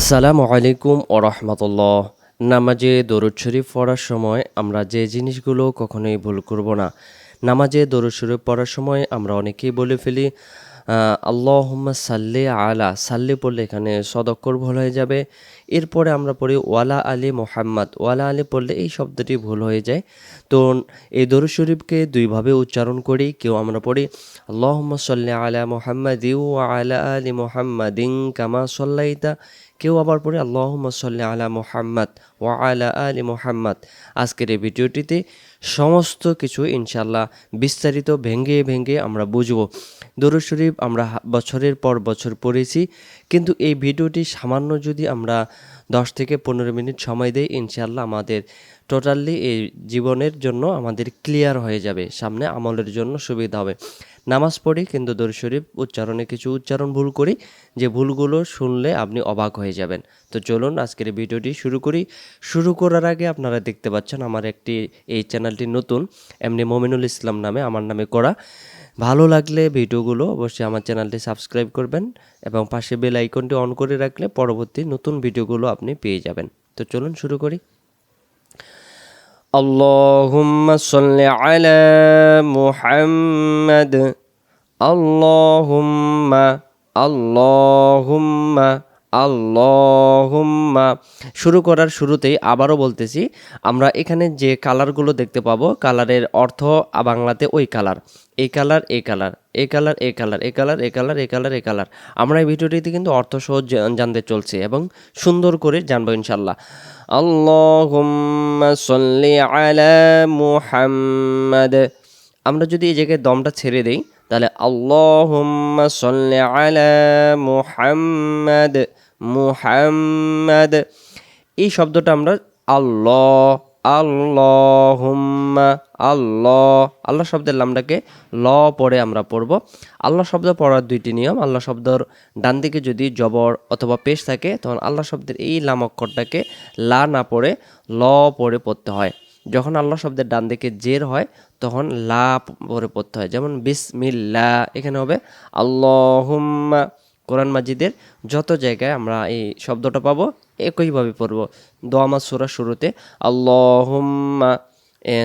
আসসালামু আলাইকুম ওরহমতুল্লাহ রহমতুল্লাহ। নামাজে দরুদ শরীফ পড়ার সময় আমরা যে জিনিসগুলো কখনোই ভুল করব না। নামাজে দরুদ শরীফ পড়ার সময় আমরা অনেকেই বলে ফেলি আল্লাহম্মা সাল্লে আলা, সাল্লে পড়লে এখানে সদক্কর ভুল হয়ে যাবে। এরপরে আমরা পড়ি, ওয়ালা আলী মোহাম্মদ। ওয়ালা আলী পড়লে এই শব্দটি ভুল হয়ে যায়। তো এই দরুদ শরীফকে দুইভাবে উচ্চারণ করি, কেউ আমরা পড়ি সাল্লি আলা মোহাম্মদ ইউ আলা আলী মোহাম্মদিন কামা সাল্লাইতা। কেউ আবার পড়ে, আল্লাহম্মা সাল্লি আলা মোহাম্মদ ওয়া আলা আলী মোহাম্মদ। আজকের এই ভিডিওটিতে সমস্ত কিছু ইনশাল্লাহ বিস্তারিত ভেঙ্গে ভেঙ্গে আমরা বুঝব। দরুদ শরীফ আমরা বছরের পর বছর পড়েছি। কিন্তু এই ভিডিওটি সামান্য যদি আমরা দশ থেকে পনেরো মিনিট সময় দেই ইনশাল্লাহ আমাদের টোটালি এই জীবনের জন্য আমাদের ক্লিয়ার হয়ে যাবে, সামনে আমলের জন্য সুবিধা হবে। নামাজ পড়ি কিন্তু দরুদ শরীফ উচ্চারণে কিছু উচ্চারণ ভুল করি, যে ভুলগুলো শুনলে আপনি অবাক হয়ে যাবেন। তো চলুন আজকের ভিডিওটি শুরু করি। শুরু করার আগে আপনারা দেখতে পাচ্ছেন আমার একটি, এই চ্যানেলটি নতুন এমনি মমিনুল ইসলাম নামে, আমার নামে করা। ভালো লাগলে ভিডিওগুলো অবশ্যই আমার চ্যানেলটি সাবস্ক্রাইব করবেন এবং পাশে বেল আইকনটি অন করে রাখলে পরবর্তী নতুন ভিডিওগুলো আপনি পেয়ে যাবেন তো চলুন শুরু করি اللهم صل على محمد اللهم اللهم আল্লাহুম্মা। শুরু করার শুরুতেই আবারও বলতেছি, আমরা এখানে যে কালারগুলো দেখতে পাবো, কালারের অর্থ বাংলাতে ওই কালার। এই কালার এই কালার এই কালার এই কালার এই কালার এই কালার এই কালার এই কালার। আমরা এই ভিডিওটিতে কিন্তু অর্থ সহ জানতে চলছি এবং সুন্দর করে জানব ইনশাল্লাহ আল্লাহুম্মা সাল্লি আলা মুহাম্মাদ। আমরা যদি এই জায়গায় দমটা ছেড়ে দেই তাহলে আল্লাহুম্মা সাল্লি আলা মুহাম্মাদ মুহাম্মাদ। এই শব্দটা আমরা আল্লাহ, আল্লাহুম্মা, আল্লাহ। আল্লাহ শব্দের লামটাকে ল পড়ে আমরা পড়ব। আল্লাহ শব্দ পড়ার দুইটি নিয়ম। আল্লাহ শব্দর ডান দিকে যদি জবর অথবা পেশ থাকে, তখন আল্লাহ শব্দের এই লাম অক্ষরটাকে লা না পড়ে ল পড়ে পড়তে হয়। যখন আল্লাহ শব্দের ডান দিকে জের হয়, তখন লা পরে পড়তে হয়। যেমন বিসমিল্লা, এখানে হবে আল্লাহুম্মা। কোরআন মাজিদের যত জায়গায় আমরা এই শব্দটা পাবো, একইভাবে পড়ব। দোয়ামা সুরা শুরুতে আল্লাহুম্মা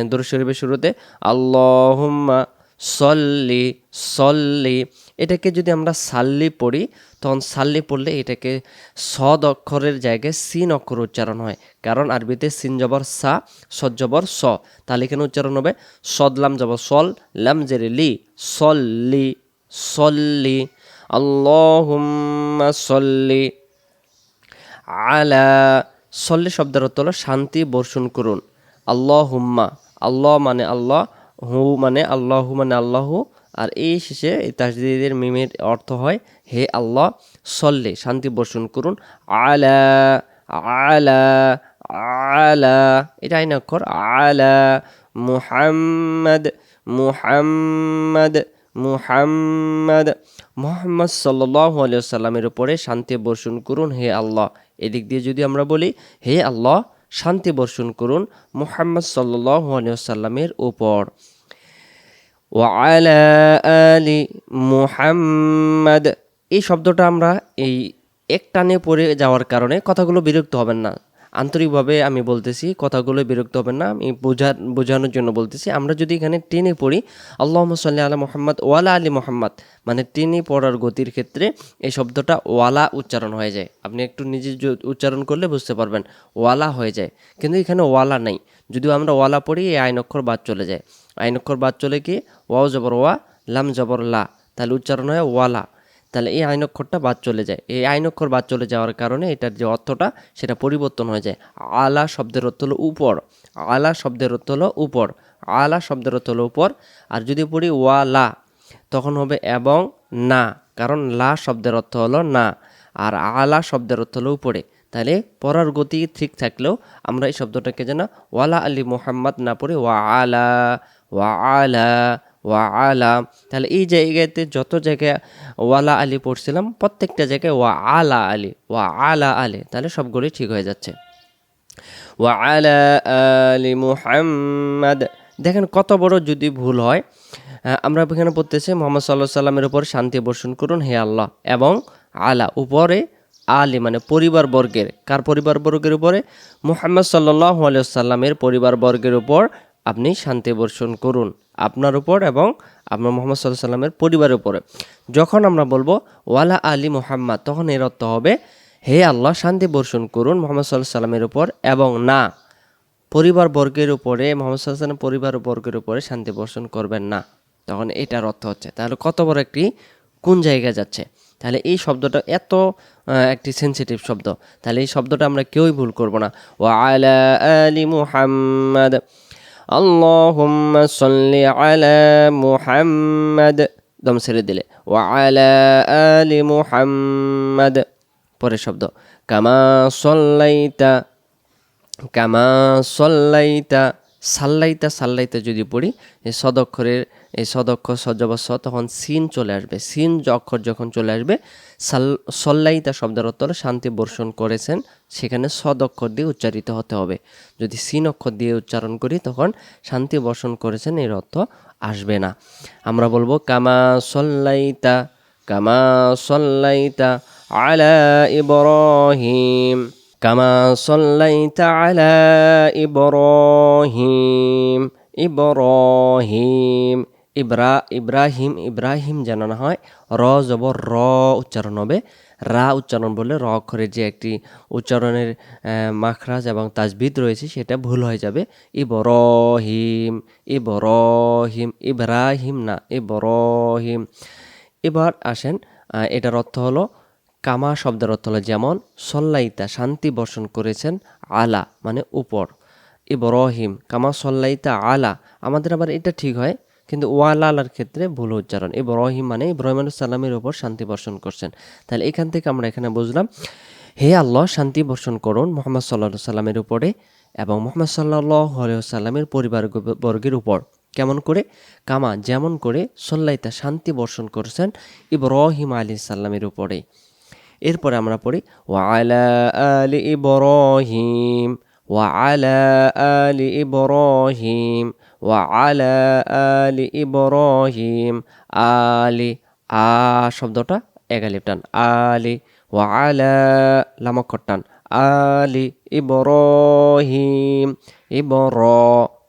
দরুদ শরীফের শুরুতে আল্লাহুম্মা সল্লি সল্লি। এটাকে যদি আমরা সাল্লি পড়ি তখন সাল্লি পড়লে এটাকে সদ অক্ষরের জায়গায় সিন অক্ষর উচ্চারণ হয়। কারণ আরবিতে সিন জবর সা, সদ জবর স। তাহলে এখানে উচ্চারণ হবে সদলাম জবর, সল লাম জেরে লি, সল্লি সল্লি। আল্লাহুম্মা সল্লি আলা, সল্লি শব্দের অর্থ হলো শান্তি বর্ষণ করুন। আল্লাহ হুম্মা আল্লাহ মানে আল্লাহ, হু মানে আল্লাহু মানে আল্লাহু। আর এই শেষে তাজদিদের মিমের অর্থ হয় হে আল্লাহ, সল্লে, শান্তি বর্ষণ করুন। আলা আলা আলা, এটা আইন অক্ষর। আলা, মুহাম্মদ মুহাম্মদ মুহাম্মদ। মোহাম্মদ সাল্লাহ আলিয়াল্লামের উপরে শান্তি বর্ষণ করুন হে আল্লাহ। এদিক দিয়ে যদি আমরা বলি, হে আল্লাহ, শান্তি বর্ষণ করুন মুহাম্মদ সাল্লাহ আলিয়াল্লামের উপর। ওয়ালা আলি মুহাম্মদ এই শব্দটা আমরা এই এক টানে পড়ে যাওয়ার কারণে কথাগুলো বিরক্ত হবেন না। আন্তরিকভাবে আমি বলতেছি, কথাগুলো বিরক্ত হবেন না। আমি বোঝা, বোঝানোর জন্য বলতেছি, আমরা যদি এখানে টেনে পড়ি আল্লাহ সাল্লি আলা মোহাম্মদ ওয়ালা আলী মোহাম্মদ মানে টেনে পড়ার গতির ক্ষেত্রে এই শব্দটা ওয়ালা উচ্চারণ হয়ে যায়। আপনি একটু নিজে উচ্চারণ করলে বুঝতে পারবেন, ওয়ালা হয়ে যায়। কিন্তু এখানে ওয়ালা নাই। যদিও আমরা ওয়ালা পড়ি, এই আইন অক্ষর বাদ চলে যায়। আইন অক্ষর বাদ চলে কি? ওয়াও জবর ওয়া, লাম জবর লা। তাহলে উচ্চারণ হয় ওয়ালা। তাহলে এই আইন অক্ষরটা বাদ চলে যায়। এই আইন অক্ষর বাদ চলে যাওয়ার কারণে এটার যে অর্থটা, সেটা পরিবর্তন হয়ে যায়। আলা শব্দের অর্থ হলো উপর। আলা শব্দের অর্থ হলো উপর। আলা শব্দের অর্থ হলো উপর। আর যদি পড়ি ওয়ালা, তখন হবে এবং না। কারণ লা শব্দের অর্থ হলো না। আর আলা শব্দের অর্থ হলো উপরে। তাহলে পড়ার গতি ঠিক থাকলেও আমরা এই শব্দটাকে যেন ওয়ালা আলী মোহাম্মদ না পড়ে ওয়া আলা ওয়া আলা ওয়া আলা। তাহলে এই জায়গাতে যত জায়গায় ওয়ালা আলী পড়ছিলাম, প্রত্যেকটা জায়গায় ওয়া আলা আলী, ওয়া আলা আলী। তাহলে সবগুলোই ঠিক হয়ে যাচ্ছে। ওয়া আলা আলি মুহাম্মাদ। দেখেন কত বড় যদি ভুল হয় আমরা এখানে পড়তেছি মোহাম্মদ সাল্লাহ সাল্লামের উপর শান্তি বর্ষণ করুন হে আল্লাহ। এবং আলা, উপরে আলী মানে পরিবার বর্গের। কার পরিবার বর্গের উপরে? মুহাম্মদ সাল্লাহ সাল্লামের পরিবার বর্গের উপর আপনি শান্তি বর্ষণ করুন। আপনার উপর এবং আপনার মোহাম্মদ সাল্লাহ সাল্লামের পরিবারের উপরে। যখন আমরা বলব, ওয়ালা আলী মুহাম্মদ তখন এর অর্থ হবে, হে আল্লাহ, শান্তি বর্ষণ করুন মোহাম্মদ সাল্লাহ সাল্লামের উপর এবং না পরিবার বর্গের উপরে, মোহাম্মদ সাল্লাহ সাল্লাম পরিবার বর্গের উপরে শান্তি বর্ষণ করবেন না। তখন এটার অর্থ হচ্ছে, তাহলে কত বড় একটি কোন জায়গায় যাচ্ছে? তাহলে এই শব্দটা এত একটি সেন্সিটিভ শব্দ। তাহলে এই শব্দটা আমরা কেউই ভুল করব না। ও আলা আলি মুহাম্মদ আল্লাহুম্মা সাল্লি আলা محمد দম ছেড়ে দিলে। ওয়া আলা আলি মুহাম্মদ। পরের শব্দ। কামা সল্লাইতা কামা সল্লাইতা, সাল্লাইতা সাল্লাইতা যদি পড়ি সদক্ষরের এই সদক্ষর সজ্জবস তখন সিন চলে আসবে। সিন অক্ষর যখন চলে আসবে, সাল, সল্লাইতা শব্দের অর্থ শান্তি বর্ষণ করেছেন, সেখানে সদক্ষর দিয়ে উচ্চারিত হতে হবে। যদি সিন অক্ষর দিয়ে উচ্চারণ করি, তখন শান্তি বর্ষণ করেছেন, এর অর্থ আসবে না। আমরা বলব, কামা সল্লাইতা কামা সল্লাইতা আলা ইব্রাহিম, কামা সল্লাইতা আলা ইব্রাহিম ইব্রাহিম। ইব্রা, ইব্রাহিম ইব্রাহিম যেন না হয়, র জবর র উচ্চারণ হবে। রা উচ্চারণ বললে র অক্ষরের যে একটি উচ্চারণের মাখরাজ এবং তাজবিদ রয়েছে, সেটা ভুল হয়ে যাবে। ইবরহিম ইবরহিম, ইব্রাহিম না, ইবরহিম। এবার আসেন এটার অর্থ হলো, কামা শব্দের অর্থ হলো যেমন, সল্লাইতা, শান্তি বর্ষণ করেছেন আলা মানে উপর। ইব্রাহিম, কামা সল্লাইতা আলা, আমাদের আবার এটা ঠিক হয় কিন্তু ওয়ালা আলার ক্ষেত্রে ভুল উচ্চারণ। ইব্রাহিম মানে ইব্রাহিম আলু সাল্লামের উপর শান্তি বর্ষণ করছেন। তাহলে এখান থেকে আমরা এখানে বুঝলাম, হে আল্লাহ, শান্তি বর্ষণ করুন মোহাম্মদ সাল্লাহ সাল্লামের উপরে এবং মোহাম্মদ সাল্লাহ সাল্লামের পরিবার বর্গের উপর। কেমন করে? কামা, যেমন করে সল্লাইতা শান্তি বর্ষণ করেছেন ইব্রাহিম আলী সাল্লামের উপরে। এরপরে আমরা পড়ি ওয়ালা আলি ইব্রাহিম। ওয়ালা আলি ইব্রাহিম ওয়ালা আলি ইব্রাহিম আলি আ শব্দটা এগালিপ টান। আলি ওয়ালা লামক্ষর টান। আলি ইব্রাহিম। ইবর,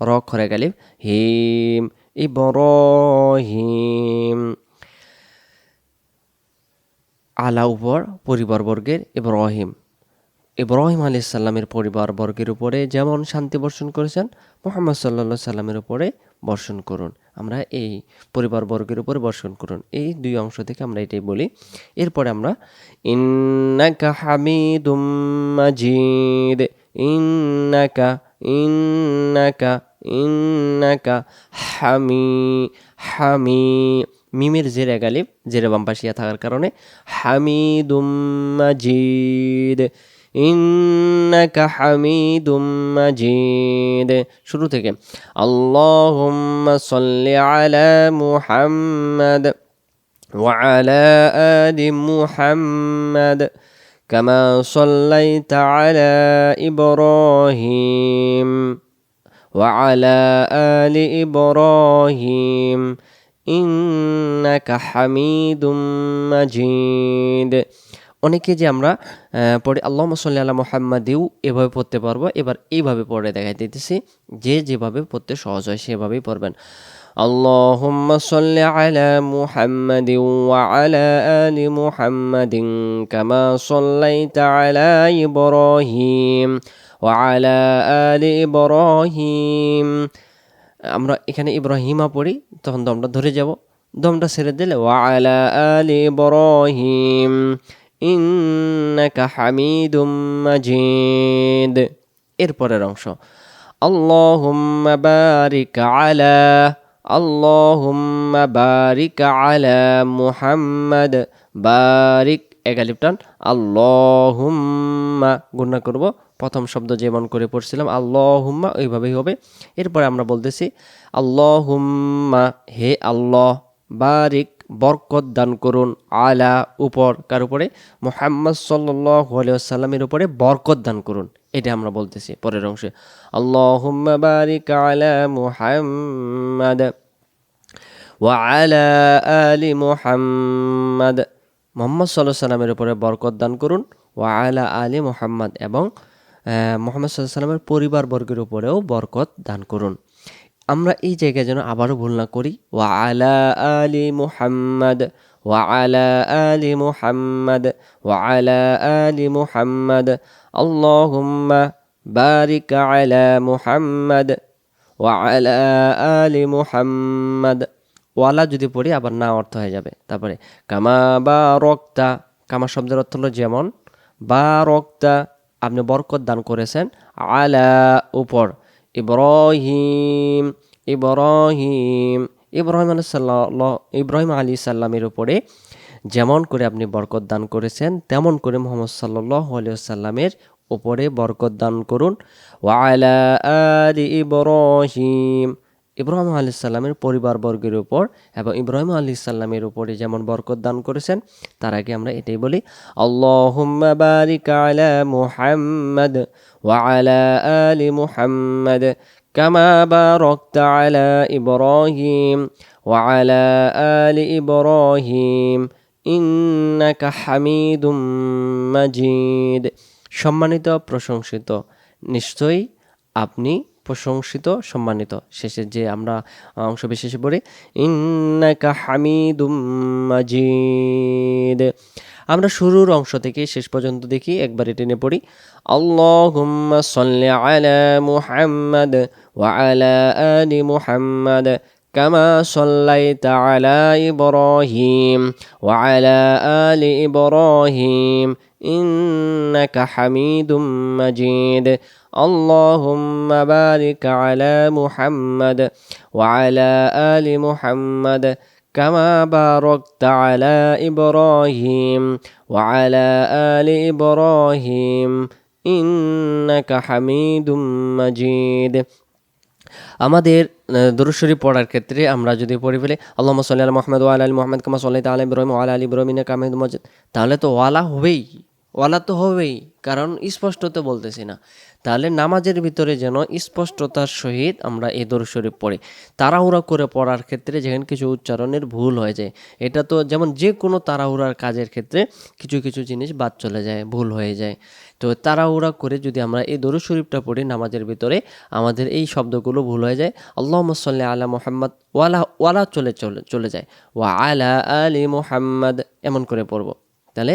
র খরে গালিব হিম, ইব্রাহিম। আলা উপর, পরিবারবর্গের ইব্রাহিম। ইব্রাহিম আলী সাল্লামের পরিবার বর্গের উপরে যেমন শান্তি বর্ষণ করেছেন, মোহাম্মদ সাল্লা সাল্লামের উপরে বর্ষণ করুন। আমরা এই পরিবার বর্গের উপরে বর্ষণ করুন। এই দুই অংশ থেকে আমরা এটাই বলি। এরপরে আমরা, ইন্নাকা হামিদুম ইন্নাকা ইন্নাকা ইন্নাকা হামি হামি মিমের জেরে গালিব জেরে বাম্পাসিয়া থাকার কারণে, হামিদুম মাজিদ ইন্নাকা হামিদুম মাজিদ শুরু থেকে আল্লাহুম্মা সাল্লি আলা মুহাম্মাদ وعلى آل محمد كما صليت على إبراهيم وعلى آل إبراهيم إنك حميد مجيد অনেকে যে আমরা আহ, পড়ে আল্লাহ সাল্লি আল্লাহ মোহাম্মদেও এভাবে পড়তে পারবো এবার এইভাবে পড়ে দেখাই দিতেছি যে যেভাবে পড়তে সহজ হয় সেভাবেই পড়বেন اللهم صل على محمد وعلى آل محمد كما صليت على إبراهيم وعلى آل إبراهيم আমরা এখানে ইব্রাহিমা পড়ি তখন দমটা ধরে যাব দমটা ছেড়ে দিলে ওয়ালা আলি ইব্রাহিম ইন্নাকা হামিদুম মাজিদ। এরপরের অংশ, আল্লাহুম্মা বারিক আলা, আল্লাহুম্মা বারিক আলা মুহাম্মাদ। বারিক এগালিপটান আল্লাহুম্মা গুণা করব। প্রথম শব্দ যেমন করে পড়ছিলাম, আল্লাহুম্মা, ওইভাবেই হবে। এরপরে আমরা বলতেছি, আল্লাহুম্মা, হে আল্লাহ, বারিক বরকত দান করুন আলা উপর, কার উপরে? মোহাম্মদ সাল্লামের উপরে বরকত দান করুন। এটা আমরা বলতেছি পরের অংশে। আল্লাহুম্মা বারিক আলা মুহাম্মাদ ওয়ালা আলি মুহাম্মাদ। মোহাম্মদ সাল্লাহ সাল্লামের উপরে বরকত দান করুন ওয়া আলা আলী মুহাম্মদ এবং মোহাম্মদ সাল্লাহ সাল্লামের পরিবারবর্গের উপরেও বরকত দান করুন। আমরা এই জায়গায় যেন আবারও ভুল না করি। ওয়া আলা আলী মুহাম্মদ, ওয়া আলা আলী মুহাম্মদ, ওয়া আলা আলী মুহাম্মদ। আল্লাহুম্মা বারিক আলা মুহাম্মদ, ওয়া আলা আলী মুহাম্মদ। ওয়ালা যদি পড়ি আবার না অর্থ হয়ে যাবে। তারপরে কামা বা রক্তা কামা শব্দের অর্থ হলো যেমন বা রক্তা আপনি বরকত দান করেছেন, আলা উপর। ইব্রাহিম ইব্রাহিম ইব্রাহিম আলাইসাল্লাহ ইব্রাহিম আলী সাল্লামের উপরে যেমন করে আপনি বরকত দান করেছেন, তেমন করে মোহাম্মদ সাল্লাহ সাল্লামের উপরে বরকত দান করুন। ওয়ালা আলি ইব্রাহিম। ইব্রাহিম আলী সাল্লামের পরিবারবর্গের উপর এবং ইব্রাহিম আলী সাল্লামের উপরে যেমন বরকত দান করেছেন, তার আগে আমরা এটাই বলি মুহাম্মদ ওয়া আলা মুহাম্মদ কামা বারাকতা আলা ইব্রাহিম ওয়া আলা সম্মানিত, প্রশংসিত, নিশ্চয়ই আপনি প্রশংসিত সম্মানিত শেষে যে আমরা অংশ বিশেষে পড়ি ইন্নাকা হামিদুম মাজিদ আমরা শুরুর অংশ থেকে শেষ পর্যন্ত দেখি একবার টেনে পড়ি আল্লাহুম্মা সাল্লি আলা মুহাম্মাদ ওয়া আলা আলি মুহাম্মাদ كما صليت على إبراهيم وعلى آل إبراهيم إنك حميد مجيد اللهم بارك على محمد وعلى آل محمد كما باركت على إبراهيم وعلى آل إبراهيم إنك حميد مجيد আমাদের দরুশরী পড়ার ক্ষেত্রে আমরা যদি পড়ি ফেলি আল্লাহ সাল্লাহ আল মোহাম্মদ ওয়াল আলী মোহাম্মদ কামা সাল্লাহ আল ইব্রাহিম ওয়াল আলী ইব্রাহিম কামিদ মজিদ তাহলে তো ওয়ালা হবেই ওয়ালা তো হবেই, কারণ স্পষ্ট তো বলতেছি না। তাহলে নামাজের ভিতরে যেন স্পষ্টতার সহিত আমরা এই দরুদ শরীফ পড়ি। তাড়াহুড়া করে পড়ার ক্ষেত্রে যেখানে কিছু উচ্চারণের ভুল হয়ে যায়। এটা তো যেমন যে কোনো তাড়াহুড়ার কাজের ক্ষেত্রে কিছু কিছু জিনিস বাদ চলে যায়, ভুল হয়ে যায়। তো তাড়াহুড়া করে যদি আমরা এই দরু শরীফটা পড়ি নামাজের ভিতরে, আমাদের এই শব্দগুলো ভুল হয়ে যায়। আল্লাহ সাল্লি আলা মোহাম্মদ, ওয়ালা ওয়ালা চলে চলে চলে যায়। ওয়া আলা আলী মোহাম্মদ, এমন করে পড়ব। তাহলে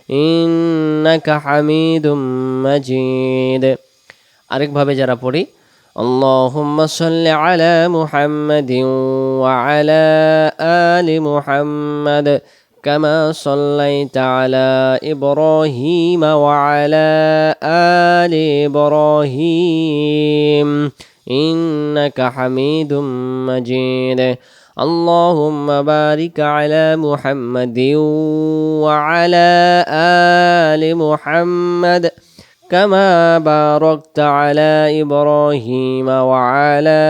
إنك حميد مجيد আরেকভাবে যারা পড়ি اللهم صل على محمد وعلى آل محمد كما صليت على إبراهيم وعلى آل إبراهيم إنك حميد مجيد اللهم بارك على محمد وعلى آل محمد كما باركت على إبراهيم وعلى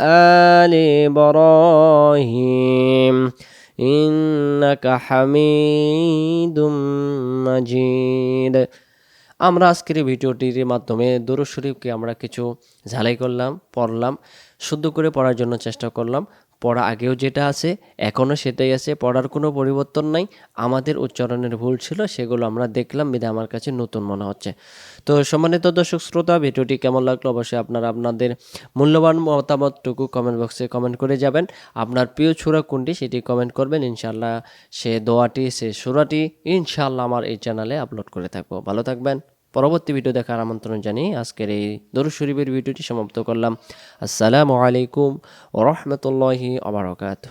آل إبراهيم إنك حميد مجيد আমরা আজকের এই ভিডিওটির মাধ্যমে দরুদ শরীফকে আমরা কিছু ঝালাই করলাম পড়লাম শুদ্ধ করে পড়ার জন্য চেষ্টা করলাম পড়া আগেও যেটা আছে এখনও সেটাই আছে, পড়ার কোনো পরিবর্তন নাই। আমাদের উচ্চারণের ভুল ছিল, সেগুলো আমরা দেখলাম বিধে আমার কাছে নতুন মনে হচ্ছে। তো সম্মানিত দর্শক শ্রোতা, ভিডিওটি কেমন লাগল অবশ্যই আপনারা আপনাদের মূল্যবান মতামতটুকু কমেন্ট বক্সে কমেন্ট করে যাবেন। আপনার প্রিয় সুরা কোনটি সেটি কমেন্ট করবেন। ইনশাল্লাহ সে দোয়াটি, সে সুরাটি ইনশাল্লাহ আমার এই চ্যানেলে আপলোড করে থাকব। ভালো থাকবেন। পরবর্তী ভিডিও দেখার আমন্ত্রণ জানিয়ে আজকের এই দরু শরীফের ভিডিওটি সমাপ্ত করলাম। আসসালামু আলাইকুম ও রহমতুল্লাহি আবরকাত